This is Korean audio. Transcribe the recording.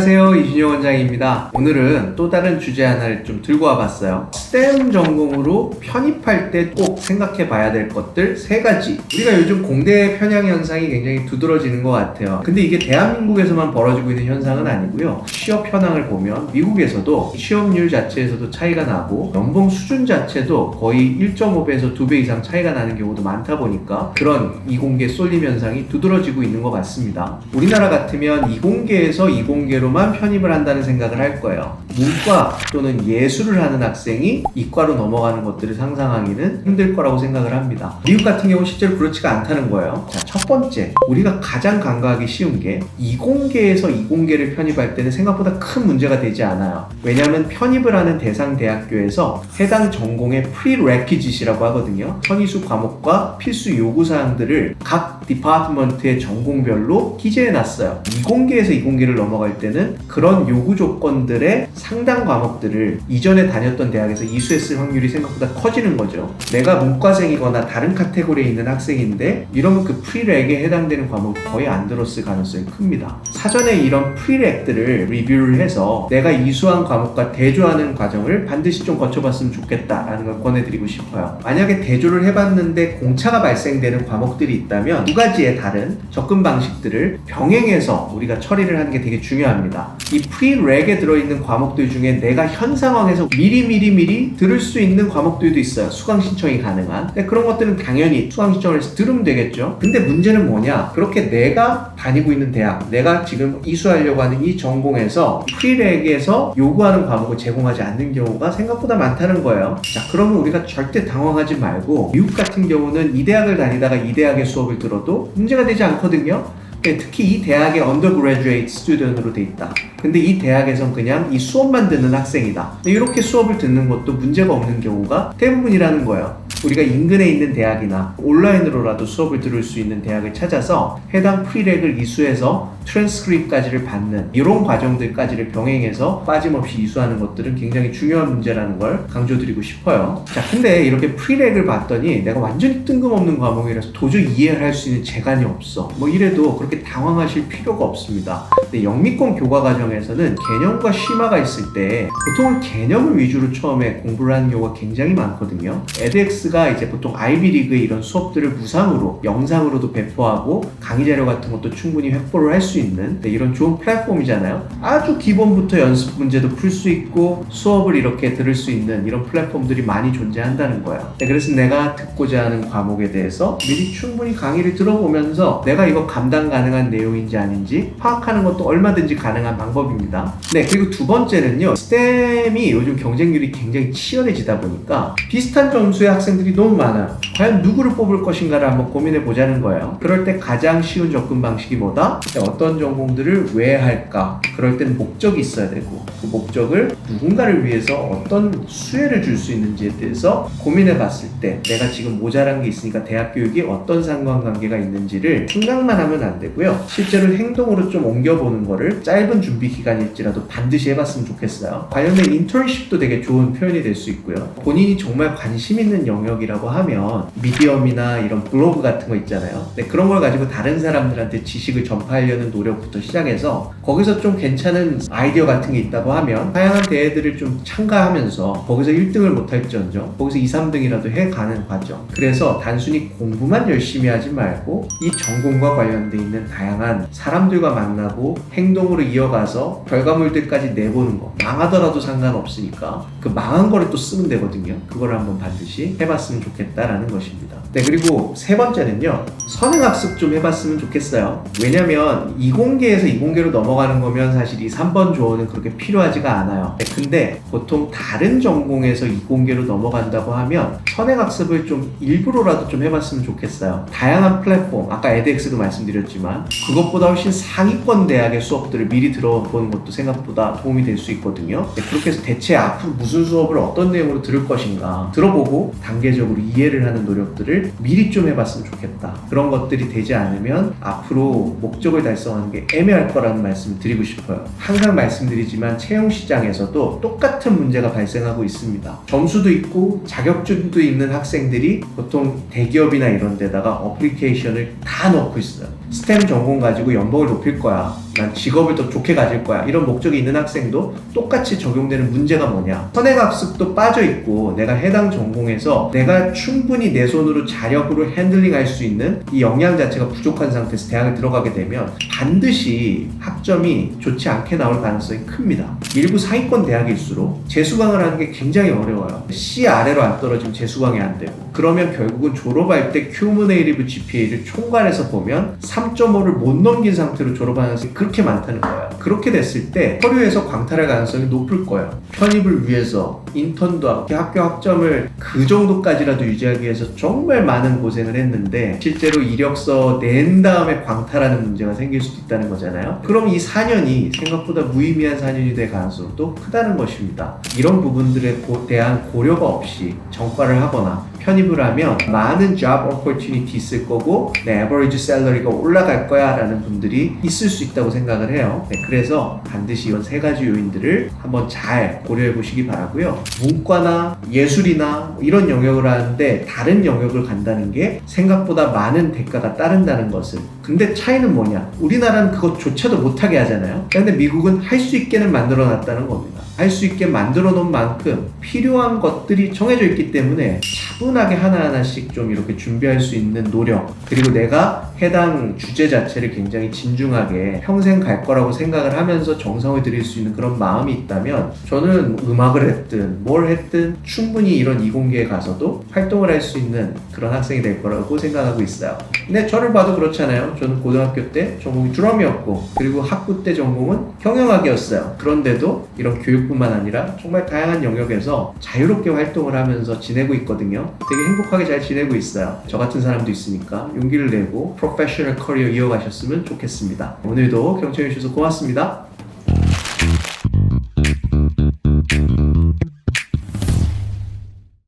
안녕하세요. 이준영 원장입니다. 오늘은 또 다른 주제 하나를 좀 들고 와봤어요. STEM 전공으로 편입할 때 꼭 생각해 봐야 될 것들 세 가지. 우리가 요즘 공대 편향 현상이 굉장히 두드러지는 것 같아요. 근데 이게 대한민국에서만 벌어지고 있는 현상은 아니고요. 취업 현황을 보면 미국에서도 취업률 자체에서도 차이가 나고 연봉 수준 자체도 거의 1.5배에서 2배 이상 차이가 나는 경우도 많다 보니까 그런 이공계 쏠림 현상이 두드러지고 있는 것 같습니다. 우리나라 같으면 이공계에서 이공계로 만 편입을 한다는 생각을 할 거예요. 문과 또는 예술을 하는 학생이 이과로 넘어가는 것들을 상상하기는 힘들 거라고 생각을 합니다. 미국 같은 경우 실제로 그렇지가 않다는 거예요. 자, 첫 번째, 우리가 가장 간과하기 쉬운 게 이공계에서 이공계를 편입할 때는 생각보다 큰 문제가 되지 않아요. 왜냐하면 편입을 하는 대상 대학교에서 해당 전공의 prerequisite이라고 하거든요. 선의수 과목과 필수 요구 사항들을 각 디파트먼트의 전공별로 기재해 놨어요. 이공계에서 이공계를 넘어갈 때는 그런 요구 조건들의 상당 과목들을 이전에 다녔던 대학에서 이수했을 확률이 생각보다 커지는 거죠. 내가 문과생이거나 다른 카테고리에 있는 학생인데 이러면 그 프리렉에 해당되는 과목이 거의 안 들었을 가능성이 큽니다. 사전에 이런 프리렉들을 리뷰를 해서 내가 이수한 과목과 대조하는 과정을 반드시 좀 거쳐봤으면 좋겠다라는 걸 권해드리고 싶어요. 만약에 대조를 해봤는데 공차가 발생되는 과목들이 있다면 두 가지의 다른 접근 방식들을 병행해서 우리가 처리를 하는 게 되게 중요합니다. 이 프리렉에 들어있는 과목들 중에 내가 현 상황에서 미리 미리 미리 들을 수 있는 과목들도 있어요. 수강 신청이 가능한. 근데 그런 것들은 당연히 수강 신청을 해서 들으면 되겠죠. 근데 문제는 뭐냐? 그렇게 내가 다니고 있는 대학, 내가 지금 이수하려고 하는 이 전공에서 프리렉에서 요구하는 과목을 제공하지 않는 경우가 생각보다 많다는 거예요. 자, 그러면 우리가 절대 당황하지 말고 미국 같은 경우는 이 대학을 다니다가 이 대학의 수업을 들어도 문제가 되지 않거든요. 네, 특히 이 대학의 undergraduate student으로 돼 있다. 근데 이 대학에선 그냥 이 수업만 듣는 학생이다. 이렇게 수업을 듣는 것도 문제가 없는 경우가 대부분이라는 거예요. 우리가 인근에 있는 대학이나 온라인으로라도 수업을 들을 수 있는 대학을 찾아서 해당 프리렉을 이수해서 트랜스크립까지를 받는 이런 과정들까지를 병행해서 빠짐없이 이수하는 것들은 굉장히 중요한 문제라는 걸 강조드리고 싶어요. 자, 근데 이렇게 프리렉을 봤더니 내가 완전히 뜬금없는 과목이라서 도저히 이해를 할 수 있는 재간이 없어. 뭐 이래도 그렇게 당황하실 필요가 없습니다. 근데 영미권 교과 과정에서는 개념과 심화가 있을 때 보통은 개념을 위주로 처음에 공부를 하는 경우가 굉장히 많거든요. edX가 이제 보통 아이비리그의 이런 수업들을 무상으로 영상으로도 배포하고 강의 자료 같은 것도 충분히 확보를 할 수 있는 네, 이런 좋은 플랫폼이잖아요. 아주 기본부터 연습 문제도 풀 수 있고 수업을 이렇게 들을 수 있는 이런 플랫폼들이 많이 존재한다는 거예요. 네, 그래서 내가 듣고자 하는 과목에 대해서 미리 충분히 강의를 들어보면서 내가 이거 감당 가능한 내용인지 아닌지 파악하는 것도 얼마든지 가능한 방법입니다. 네, 그리고 두 번째는요. STEM이 요즘 경쟁률이 굉장히 치열해지다 보니까 비슷한 점수의 학생들이 너무 많아요. 과연 누구를 뽑을 것인가를 한번 고민해 보자는 거예요. 그럴 때 가장 쉬운 접근 방식이 뭐다? 어떤 전공들을 왜 할까? 그럴 땐 목적이 있어야 되고 그 목적을 누군가를 위해서 어떤 수혜를 줄 수 있는지에 대해서 고민해 봤을 때 내가 지금 모자란 게 있으니까 대학 교육이 어떤 상관관계가 있는지를 생각만 하면 안 되고요. 실제로 행동으로 좀 옮겨보는 거를 짧은 준비 기간일지라도 반드시 해봤으면 좋겠어요. 관련된 인턴십도 되게 좋은 표현이 될 수 있고요. 본인이 정말 관심 있는 영역이라고 하면 미디엄이나 이런 블로그 같은 거 있잖아요. 네, 그런 걸 가지고 다른 사람들한테 지식을 전파하려는 노력부터 시작해서 거기서 좀 괜찮은 아이디어 같은 게 있다고 하면 다양한 대회들을 좀 참가하면서 거기서 1등을 못할지언정 거기서 2, 3등이라도 해가는 과정. 그래서 단순히 공부만 열심히 하지 말고 이 전공과 관련돼 있는 다양한 사람들과 만나고 행동으로 이어가서 결과물들까지 내보는 거. 망하더라도 상관없으니까 그 망한 거를 또 쓰면 되거든요. 그걸 한번 반드시 해봤으면 좋겠다라는 것입니다. 네, 그리고 세 번째는요. 선행학습 좀 해봤으면 좋겠어요. 왜냐면 이공계에서 이공계로 넘어가는 거면 사실 이 3번 조언은 그렇게 필요하지가 않아요. 네, 근데 보통 다른 전공에서 이공계로 넘어간다고 하면 선행학습을 좀 일부러라도 좀 해봤으면 좋겠어요. 다양한 플랫폼, 아까 edX도 말씀드렸지만 그것보다 훨씬 상위권 대학의 수업들을 미리 들어보는 것도 생각보다 도움이 될 수 있거든요. 네, 그렇게 해서 대체 앞으로 무슨 수업을 어떤 내용으로 들을 것인가 들어보고 단계적으로 이해를 하는 노력들을 미리 좀 해봤으면 좋겠다. 그런 것들이 되지 않으면 앞으로 목적을 달성 하는 게 애매할 거라는 말씀을 드리고 싶어요. 항상 말씀드리지만 채용 시장에서도 똑같은 문제가 발생하고 있습니다. 점수도 있고 자격증도 있는 학생들이 보통 대기업이나 이런 데다가 어플리케이션을 다 넣고 있어요. 스템 전공 가지고 연봉을 높일 거야. 난 직업을 더 좋게 가질 거야. 이런 목적이 있는 학생도 똑같이 적용되는 문제가 뭐냐. 선행학습도 빠져 있고 내가 해당 전공에서 내가 충분히 내 손으로 자력으로 핸들링할 수 있는 이 역량 자체가 부족한 상태에서 대학에 들어가게 되면 반드시 학점이 좋지 않게 나올 가능성이 큽니다. 일부 상위권 대학일수록 재수강을 하는 게 굉장히 어려워요. C 아래로 안 떨어지면 재수강이 안 되고 그러면 결국은 졸업할 때 큐무네이티브 GPA를 총괄해서 보면 3.5를 못 넘긴 상태로 졸업하는 학생이 그렇게 많다는 거예요. 그렇게 됐을 때 서류에서 광탈할 가능성이 높을 거예요. 편입을 위해서 인턴도 하고 학교 학점을 그 정도까지라도 유지하기 위해서 정말 많은 고생을 했는데 실제로 이력서 낸 다음에 광탈하는 문제가 생길 수도 있다는 거잖아요. 그럼 이 4년이 생각보다 무의미한 4년이 될 가능성도 크다는 것입니다. 이런 부분들에 고- 대한 고려가 없이 전과를 하거나 편입을 하면 많은 job opportunity 있을 거고 내 average salary가 올라갈 거야 라는 분들이 있을 수 있다고 생각 을 해요. 네, 그래서 반드시 이런 세 가지 요인들을 한번 잘 고려해 보시기 바라고요. 문과나 예술이나 뭐 이런 영역을 하는데 다른 영역을 간다는 게 생각보다 많은 대가가 따른다는 것을 근데 차이는 뭐냐? 우리나라는 그것조차도 못하게 하잖아요. 근데 미국은 할 수 있게는 만들어 놨다는 겁니다. 할 수 있게 만들어 놓은 만큼 필요한 것들이 정해져 있기 때문에 차분하게 하나하나씩 좀 이렇게 준비할 수 있는 노력 그리고 내가 해당 주제 자체를 굉장히 진중하게 평생 갈 거라고 생각을 하면서 정성을 들일 수 있는 그런 마음이 있다면 저는 음악을 했든 뭘 했든 충분히 이런 이공계에 가서도 활동을 할 수 있는 그런 학생이 될 거라고 생각하고 있어요. 근데 저를 봐도 그렇잖아요. 저는 고등학교 때 전공이 드럼이었고 그리고 학부 때 전공은 경영학이었어요. 그런데도 이런 교육뿐만 아니라 정말 다양한 영역에서 자유롭게 활동을 하면서 지내고 있거든요. 되게 행복하게 잘 지내고 있어요. 저 같은 사람도 있으니까 용기를 내고 프로페셔널 커리어 이어가셨으면 좋겠습니다. 오늘도 경청해 주셔서 고맙습니다.